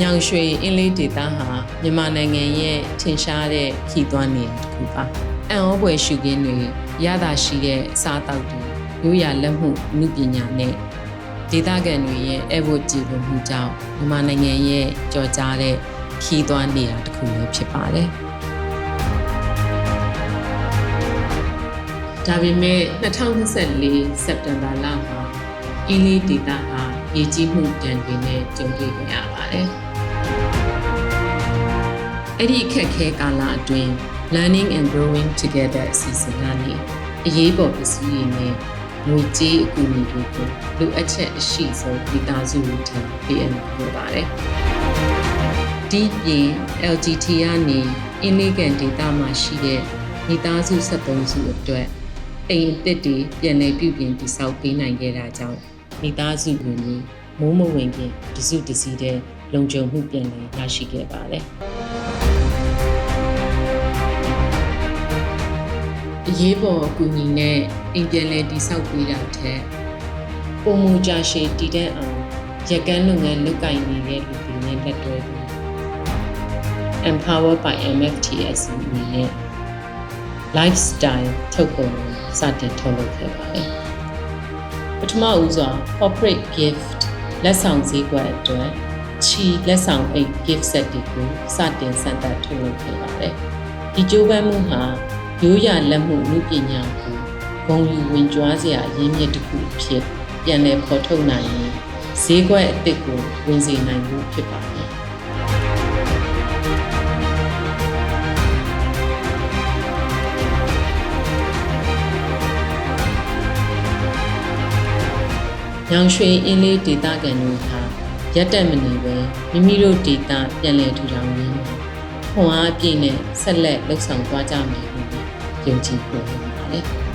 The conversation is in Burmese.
ညောင်ရွှေအင်းလေးဒေသဟာမြန်မာနိုင်ငံရဲ့ထင်ရှားတဲ့ခီးသွွားနေရာတစ်ခုပါအံ့ဩဖွယ်ရှုခင်းတွေရတာရှိတဲ့စားတောက်တွေရိုးရာလက်မှုအမှုပညာနဲ့ဒေသခံတွေရဲ့အဖို့ကြည်လို့မှုကြောင့်မြန်မာနိုင်ငံရဲ့ကြော်ကြားတဲ့ခီးသွွားနေရာတစ်ခုလည်းဖြစ်ပါတယ်ဒါပေမဲ့2024စက်တင်ဘာလမှာအင်းလေးဒေသဟာရေကြီးမှုတန်တွေနဲ့ကြုံတွေ့ခဲ့ရပါတယ်။ အဲ့ဒီအခက်အခဲကာလအတွင်း Learning and Growing Together အစီအစဉ်ကနေအရေးပေါ်ပစ္စည်းတွေနဲ့ငွေကြေးအကူအညီတွေကိုလိုအပ်ချက်အရှိဆုံးမိသားစုတွေထံပေးအပ်နိုင်ပါတယ်။ဒီပြင် LGT ကနေအင်းလေးကန်ဒေသမှာရှိတဲ့မိသားစု73စုအတွက်အိမ်အသစ်တွေပြန်လည်ပြုပြင်တည်ဆောက်ပေးနိုင်ခဲ့တာကြောင့်မိသားစုဝင်တွေမိုးမဝင်ခင်တစုတစည်းတဲ့လုံခြုံမှုပြန်လည်ရရှိခဲ့ပါတယ်။ အရေးပေါ်အကူအညီနဲ့အိမ်ပြန်လည်တည်ဆောက်ပေးတာထက်ပုံမူကြရှည်တည်တဲ့အောင်ရက်ကန်းလုပ်ငန်းလုပ်ကိုင်နေတဲ့လူတွေနဲ့လက်တွဲပြီး Empower by MFTS အနေနဲ့ lifestyle ထုတ်ကုန်ကိုစတင်ထုတ်လုပ်ခဲ့ပါတယ်။ပထမဦးစွာ corporate gift လက်ဆောင်ဈေးကွက်အတွက်ချီလက်ဆောင်အိတ် gift set တွေကိုစတင်စတင်ထုတ်လုပ်ခဲ့ပါတယ်။ဒီကြိုးပမ်းမှုဟာ ရိုးရာလက်မှုလူပညာကိုဂုဏ်ယူဝင်ကြွားစရာအရင်းမြစ်တစ်ခုအဖြစ်ပြန်လည်ဖော်ထုတ်နိုင်ရင်ဈေးကွက်အသစ်ကိုဝင်စေနိုင်မှုဖြစ်ပါတယ်။ညောင်ရွှေအင်းလေးဒေတာကန်တွေဟာရက်တက်မနေပဲမိမိတို့ဒေတာပြန်လည်ထူထောင်ရင်းခွန်အားအပြည့်နဲ့ဆက်လက်လှုပ်ဆောင်သွားကြမယ်လို့ ယုံကြည်ပေါ်နေပါတယ်